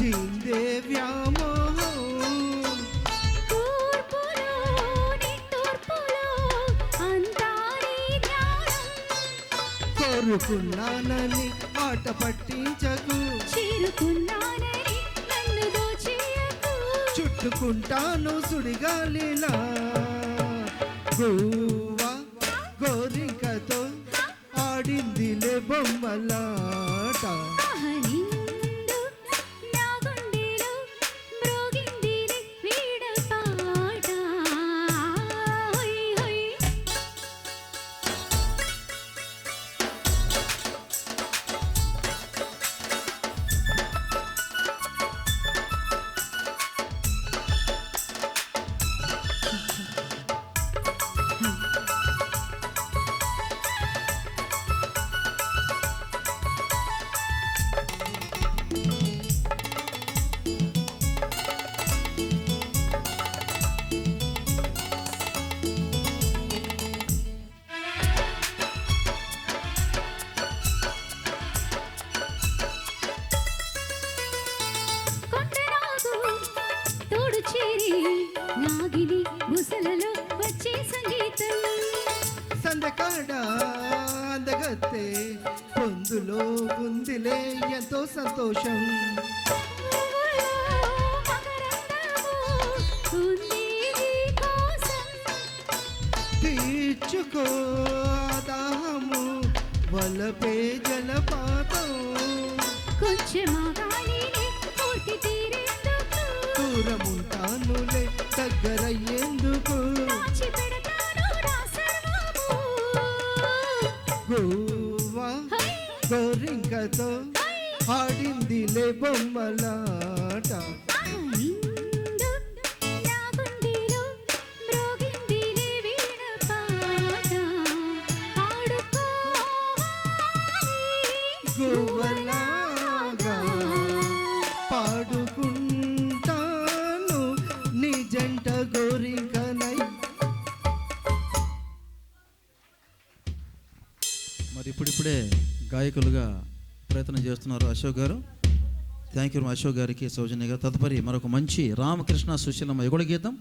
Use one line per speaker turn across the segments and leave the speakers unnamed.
చిందే వ్యామోహం. కోరుకున్నానని మాట పట్టించకు.
చేరుకున్నానని నన్ను దోచేయకు.
చుట్టుకుంటాను సుడిగాలిలా. గువ్వా గోరింకతో ఆడిందిలే బొమ్మలాట పొందులో ఉందిలే ఎంతో సంతోషం. తీర్చుకో దాహము వలపే జలపాతం.
కొంచెం గాలిని పూర్తి తీరేందుకు
దూరముంటానులే దగ్గరయ్యేందుకు. బొమ్మలాట. గువ్వలాగా పాడుకుంటాను నీ జంట గోరింకనై.
మరి ఇప్పుడిప్పుడే గాయకులుగా ప్రయత్నం చేస్తున్నారు అశోక్ గారు. థ్యాంక్ యూ అశోక్ గారికి సౌజన్య గారు. తదుపరి మరొక మంచి రామకృష్ణ సుశీలమ్మ యుగళ గీతం.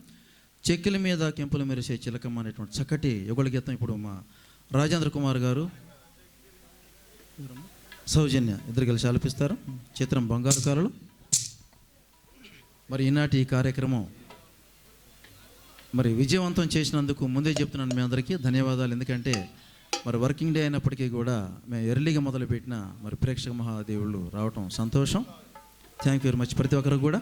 చెక్కిల మీద కెంపుల మెరిసే చిలకమ్మ అనేటువంటి చక్కటి యుగళ గీతం ఇప్పుడు మా రాజేంద్ర కుమార్ గారు సౌజన్య ఇద్దరు కలిసి ఆలపిస్తారు. చిత్రం బంగారు కారులు. మరి ఈనాటి ఈ కార్యక్రమం మరి విజయవంతం చేసినందుకు ముందే చెప్తున్నాను మీ అందరికీ. ధన్యవాదాలు. ఎందుకంటే మరి వర్కింగ్ డే అయినప్పటికీ కూడా మేము ఎర్లీగా మొదలుపెట్టిన మరి ప్రేక్షక మహాదేవుళ్ళు రావటం సంతోషం. థ్యాంక్ యూ వెరీ మచ్ ప్రతి ఒక్కరు కూడా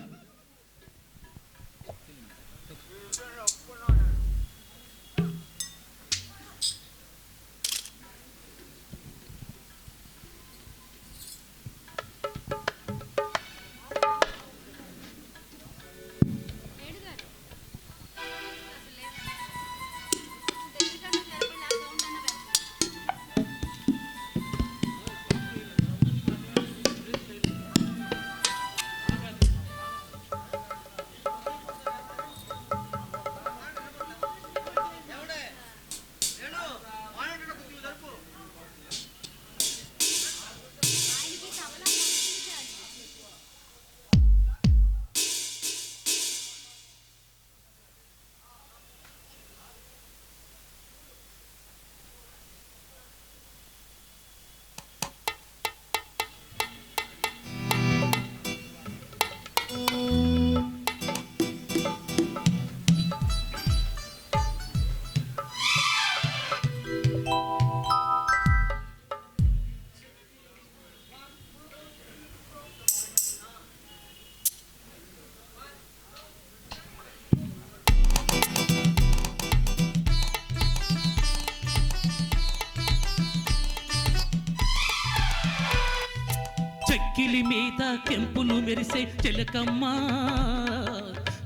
మీద కెంపును మెరిసే చెలకమ్మా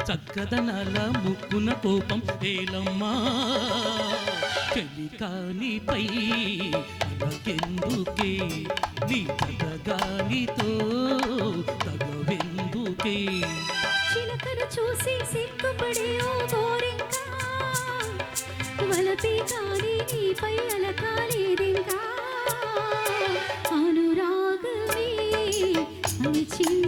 చక్కదనాల ముక్కున కోపం ఏలమ్మా. చెలికానిపై ఇలాగెందుకే నీ తగగానితో తగవెందుకే?
చిలకను చూసి సిగ్గుపడే ఓ గోరింక వలపే కాని నీపై అలకాలేదింకా? পেয়েছি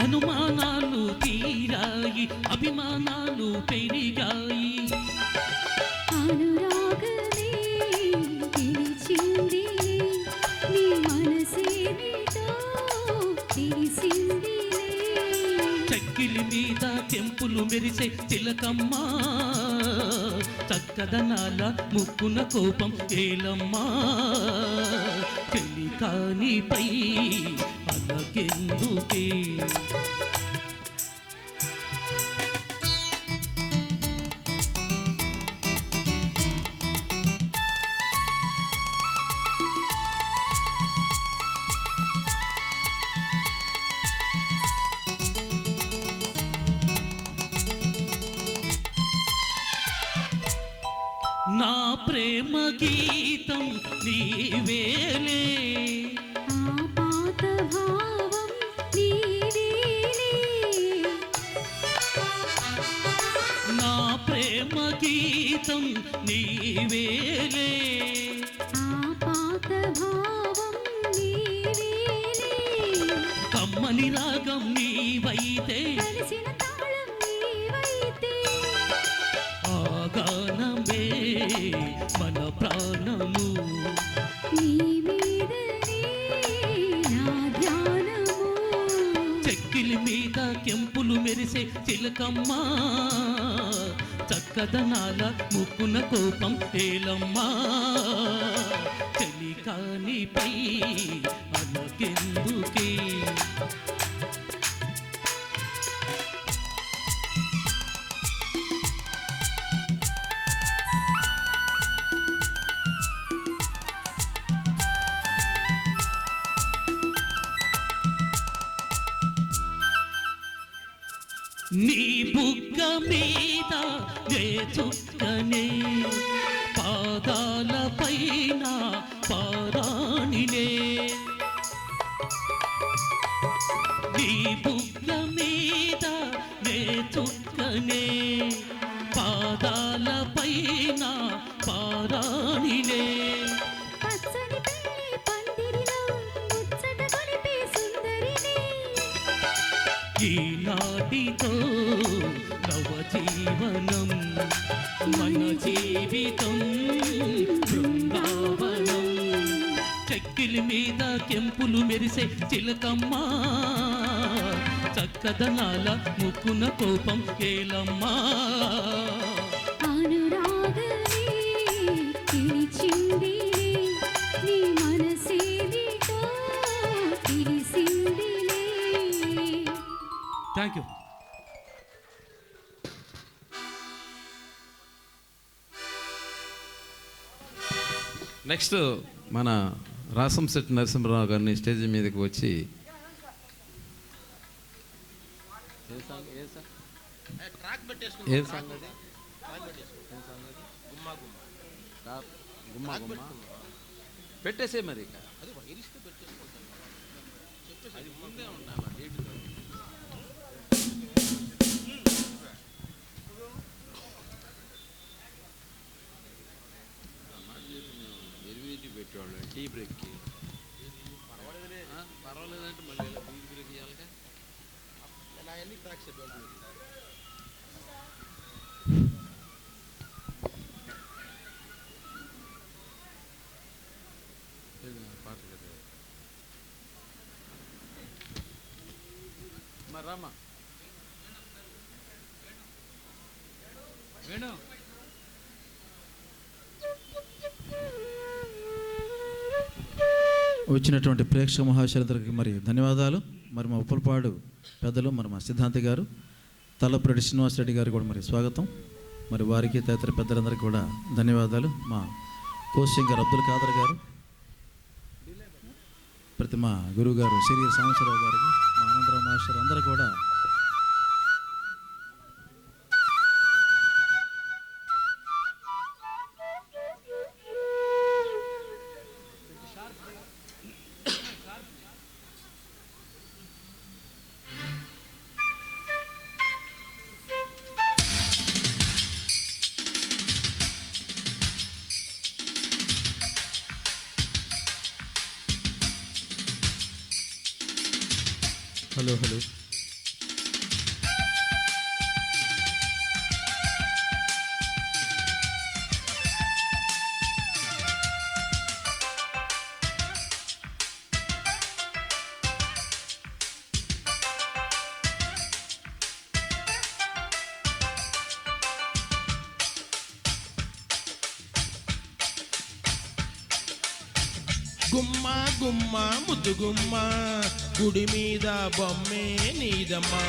అనుమానాలు తీరాయి అభిమానాలు పెరిగాయి. చెక్కిలి మీద తెంపులు మెరిసే చిలకమ్మా చక్కదనాల ముక్కున కోపం ఏలమ్మా. పెళ్ళి కానిపై అలకెందుకే నా ప్రేమ గీతం నీవేలే చిలకమ్మా చక్కదనాల ముప్పున కోపం ఏలమ్మా చెలికానిపై అలకెందుకే చుక్కనే పాదాల పారాణినే. నీ బుగ్గ మీద ఏ చుక్కనే పాదాల పైన పారాణినే. జీవనం మన జీవితం బృందావనం. చెక్కిలి మీద కెంపులు మెరిసే చిలకమ్మా చక్కదనాల ముక్కున కోపం కేలమ్మా.
నెక్స్ట్ మన రాసంశెట్టి నరసింహరావు గారిని స్టేజ్ మీదకి వచ్చి ఏం సాంగ్ పెట్టేసే మరి అది ముందే ఉండాలి, పెట్టేవాళ్ళు టీ బ్రేక్కి ఆ, పర్వాలేదంటే మళ్ళీ ఇలా టీ బ్రేక్ ఇవ్వాలిగా లేదు, పాట కదా మరి రామ్మా
వచ్చినటువంటి ప్రేక్షక మహాశరులందరికీ మరి ధన్యవాదాలు. మరి మా ఉప్పలపాడు పెద్దలు మరి మా సిద్ధాంతి గారు తలపురెడ్డి శ్రీనివాసరెడ్డి గారు కూడా మరి స్వాగతం. మరి వారికి తదితర పెద్దలందరికీ కూడా ధన్యవాదాలు. మా కోశంకర్ అబ్దుల్ ఖాదర్ గారు ప్రతి మా గురువు గారు శ్రీ సాంబశ్వరరావు గారికి మా ఆనందరావు మాస్టర్ అందరూ కూడా Hello, hello.
Gumma, gumma, mudu gumma, గుడి మీద బొమ్మే నీదమ్మా.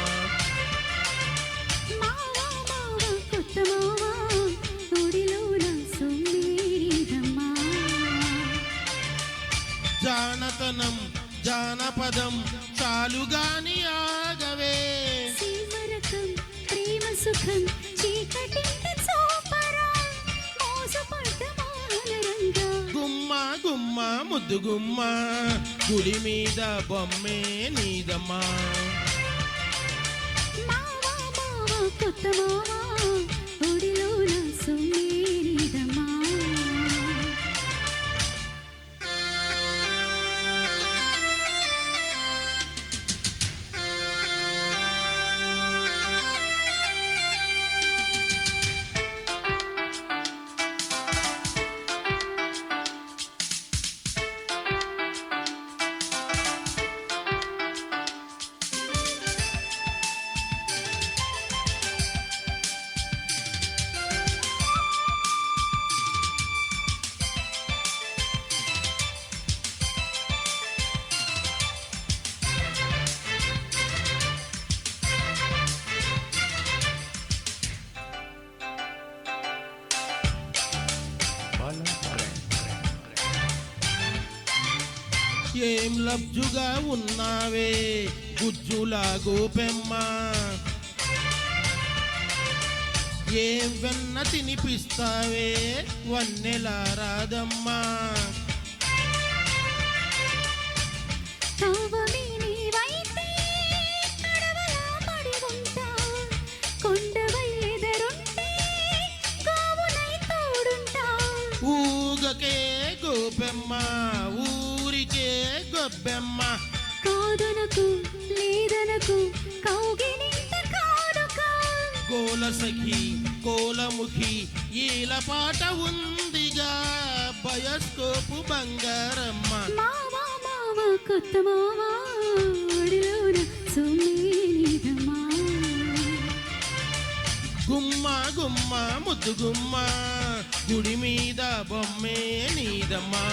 జానతనం జానపదం చాలుగాని ఆగవే.
సీమరకం ప్రేమ సుఖం
గుమ్మ గుమ్మ ముద్దు గుమ్మ. గుడి మీద బొమ్మే నీదమ్మా.
మావా మావా కొత్త
ఏం లబ్జుగా ఉన్నావే? గుజ్జులా గోపెమ్మ ఏం వెన్న తినిపిస్తావే? వన్నెలా రాదమ్మా.
కావమి నీవైతే కాదనకు లేదనకు కౌగిలింత కానుక.
సఖి కోలముఖి ఈల పాట ఉందిగా బయస్కోపు బంగారమ్మ.
మావా మావా కొత్త మావా ఒడిలోన
గుమ్మ గుమ్మ ముద్దు గుమ్మ గుడి మీద బొమ్మే నీదమ్మా.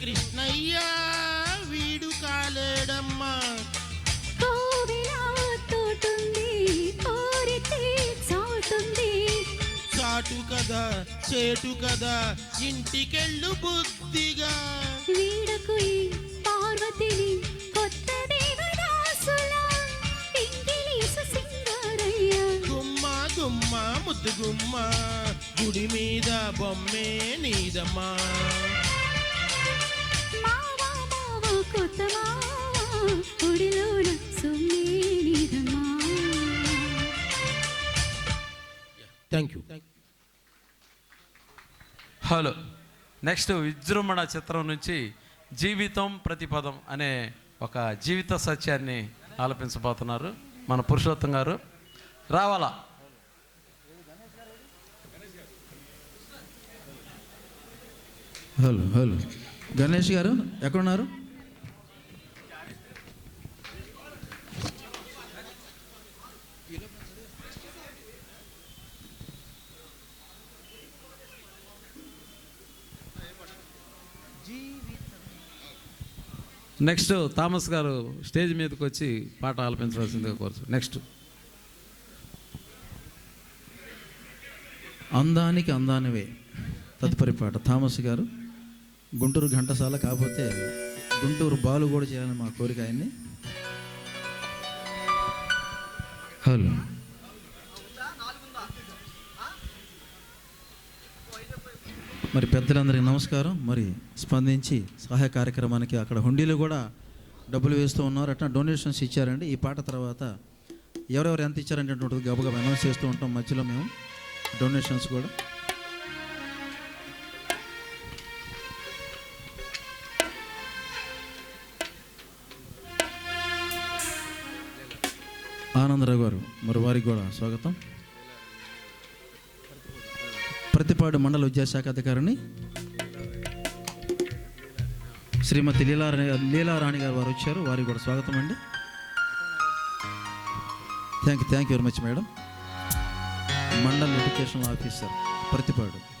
కృష్ణయ్య వీడు కాలేడమ్మా. చాటు కదా చేటు కదా ఇంటికెళ్ళు బుద్ధిగా.
వీడకు పార్వతిని కొత్త
గుమ్మ గుమ్మ ముద్దు గుమ్మ గుడి మీద బొమ్మే నీదమ్మా. Thank you
hello next Vijrumbhana చిత్రం నుంచి జీవితం ప్రతిపదం అనే ఒక జీవిత సత్యాన్ని ఆలపించబోతున్నారు మన పురుషోత్తం గారు. రావాలా?
హలో హలో గణేష్ గారు ఎక్కడున్నారు?
నెక్స్ట్ థామస్ గారు స్టేజ్ మీదకి వచ్చి పాట ఆలపించవలసిందిగా కోరుచు. నెక్స్ట్.
అందానికి అందానివే తదుపరి పాట. థామస్ గారు గుంటూరు ఘంటసాల కాకపోతే గుంటూరు బాలు కూడా చేయాలని మా కోరిక ఆయన్ని. హలో. మరి పెద్దలందరికీ నమస్కారం. మరి స్పందించి సహాయ కార్యక్రమానికి అక్కడ హుండీలు కూడా డబ్బులు వేస్తూ ఉన్నారు. అట్లా డొనేషన్స్ ఇచ్చారండి. ఈ పాట తర్వాత ఎవరెవరు ఎంత ఇచ్చారంటే గబగబా అనౌన్స్ చేస్తూ ఉంటాం. మధ్యలో మేము డొనేషన్స్ కూడా. ఆనందరావు గారు మరి వారికి కూడా స్వాగతం. ప్రతిపాడు మండల విద్యాశాఖ అధికారిని శ్రీమతి లీలారాణి లీలారాణి గారు వారు వచ్చారు. వారికి కూడా స్వాగతం అండి. Thank you thank you very much madam
mandal education officer Prathipadu.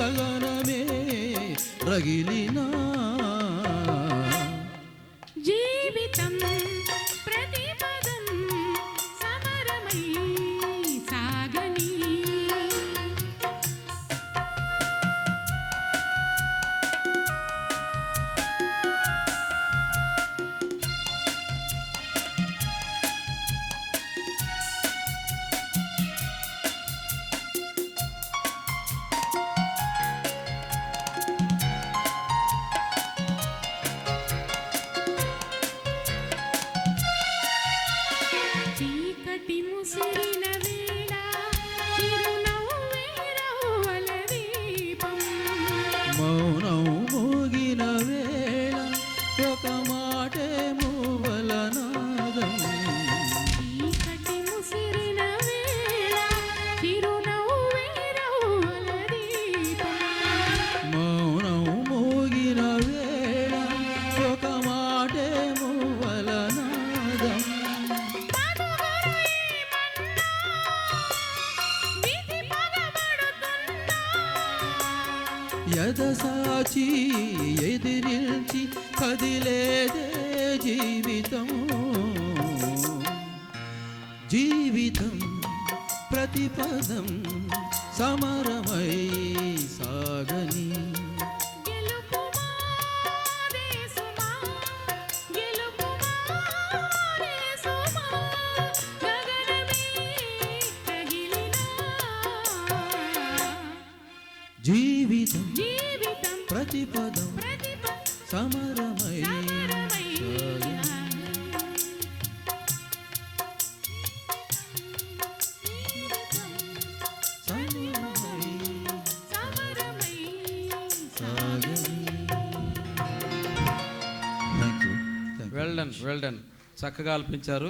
గగనమే రగిలినా ప్రతిపదం సమరమై సాగని. జీవితం ప్రతిపదం సమరమై
వెల్డన్ చక్కగా అల్పించారు.